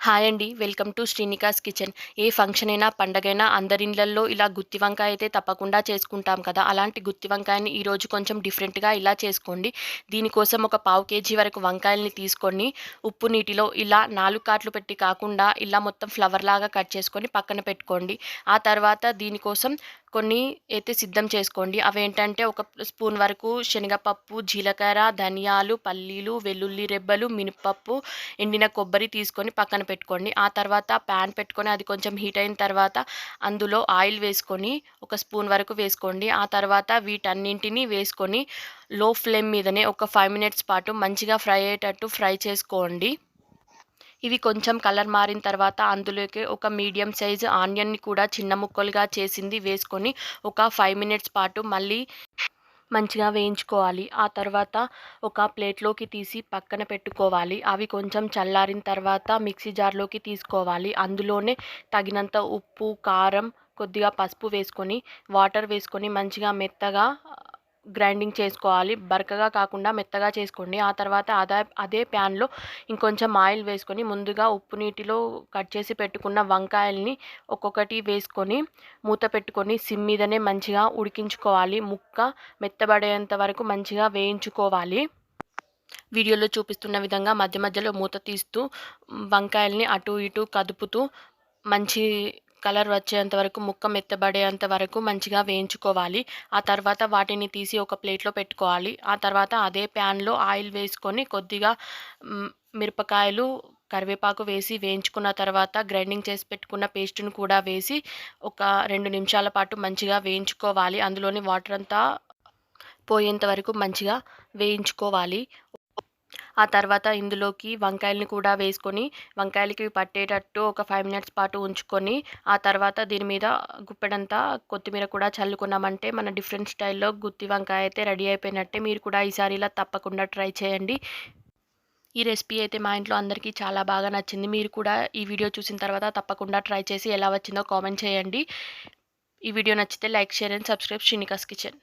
Hi అండి. Welcome to Srinikas kitchen. A function అయినా పండగైనా అందరి ఇళ్ళల్లో ఇలా గుత్తి వంకాయ అయితే తప్పకుండా చేసుకుంటాం కదా. అలాంటి గుత్తి వంకాయని ఈరోజు కొంచెం డిఫరెంట్గా ఇలా చేసుకోండి. దీనికోసం ఒక పావు కేజీ వరకు వంకాయల్ని తీసుకొని ఉప్పు నీటిలో ఇలా నాలుగు కాట్లు పెట్టి కాకుండా ఇలా మొత్తం ఫ్లవర్ లాగా కట్ చేసుకొని పక్కన పెట్టుకోండి. ఆ తర్వాత దీనికోసం కొన్ని అయితే సిద్ధం చేసుకోండి. అవి ఏంటంటే ఒక స్పూన్ వరకు శనగపప్పు జీలకర్ర ధనియాలు పల్లీలు వెల్లుల్లి రెబ్బలు మినపప్పు ఎండిన కొబ్బరి తీసుకొని పక్కన పెట్టుకోండి. ఆ తర్వాత ప్యాన్ పెట్టుకొని అది కొంచెం హీట్ అయిన తర్వాత అందులో ఆయిల్ వేసుకొని ఒక స్పూన్ వరకు వేసుకోండి. ఆ తర్వాత వీటన్నింటినీ వేసుకొని లో ఫ్లేమ్ మీదనే ఒక ఫైవ్ మినిట్స్ పాటు మంచిగా ఫ్రై అయ్యేటట్టు ఫ్రై చేసుకోండి. ఇవి కొంచెం కలర్ మారిన తర్వాత అందులోకి ఒక మీడియం సైజు ఆనియన్ని కూడా చిన్న ముక్కలుగా చేసింది వేసుకొని ఒక ఫైవ్ మినిట్స్ పాటు మళ్ళీ మంచిగా వేయించుకోవాలి. ఆ తర్వాత ఒక ప్లేట్లోకి తీసి పక్కన పెట్టుకోవాలి. అవి కొంచెం చల్లారిన తర్వాత మిక్సీ జార్లోకి తీసుకోవాలి. అందులోనే తగినంత ఉప్పు కారం కొద్దిగా పసుపు వేసుకొని వాటర్ వేసుకొని మంచిగా మెత్తగా గ్రైండింగ్ చేసుకోవాలి. బరకగా కాకుండా మెత్తగా చేసుకోండి. ఆ తర్వాత అదే అదే ప్యాన్లో ఇంకొంచెం ఆయిల్ వేసుకొని ముందుగా ఉప్పు నీటిలో కట్ చేసి పెట్టుకున్న వంకాయల్ని ఒక్కొక్కటి వేసుకొని మూత పెట్టుకొని సిమ్ మీదనే మంచిగా ఉడికించుకోవాలి. ముక్క మెత్తబడేంత వరకు మంచిగా వేయించుకోవాలి. వీడియోలో చూపిస్తున్న విధంగా మధ్య మధ్యలో మూత తీస్తూ వంకాయల్ని అటు ఇటు కదుపుతూ మంచి కలర్ వచ్చేంత వరకు ముక్క మెత్తబడేంత వరకు మంచిగా వేయించుకోవాలి. ఆ తర్వాత వాటిని తీసి ఒక ప్లేట్లో పెట్టుకోవాలి. ఆ తర్వాత అదే ప్యాన్లో ఆయిల్ వేసుకొని కొద్దిగా మిరపకాయలు కరివేపాకు వేసి వేయించుకున్న తర్వాత గ్రైండింగ్ చేసి పెట్టుకున్న పేస్ట్ను కూడా వేసి ఒక రెండు నిమిషాల పాటు మంచిగా వేయించుకోవాలి. అందులోని వాటర్ అంతా పోయేంత వరకు మంచిగా వేయించుకోవాలి. ఆ తర్వాత ఇందులోకి వంకాయలని కూడా వేసుకొని వంకాయలకి పట్టేటట్టు ఒక ఫైవ్ మినిట్స్ పాటు ఉంచుకొని ఆ తర్వాత దీని మీద గుప్పెడంతా కొత్తిమీర కూడా చల్లుకున్నామంటే మన డిఫరెంట్ స్టైల్లో గుత్తి వంకాయ అయితే రెడీ అయిపోయినట్టే మీరు కూడా ఈసారి ఇలా తప్పకుండా ట్రై చేయండి. ఈ రెసిపీ అయితే మా ఇంట్లో అందరికీ చాలా బాగా నచ్చింది. మీరు కూడా ఈ వీడియో చూసిన తర్వాత తప్పకుండా ట్రై చేసి ఎలా వచ్చిందో కామెంట్ చేయండి. ఈ వీడియో నచ్చితే like share and subscribe Srinikas kitchen.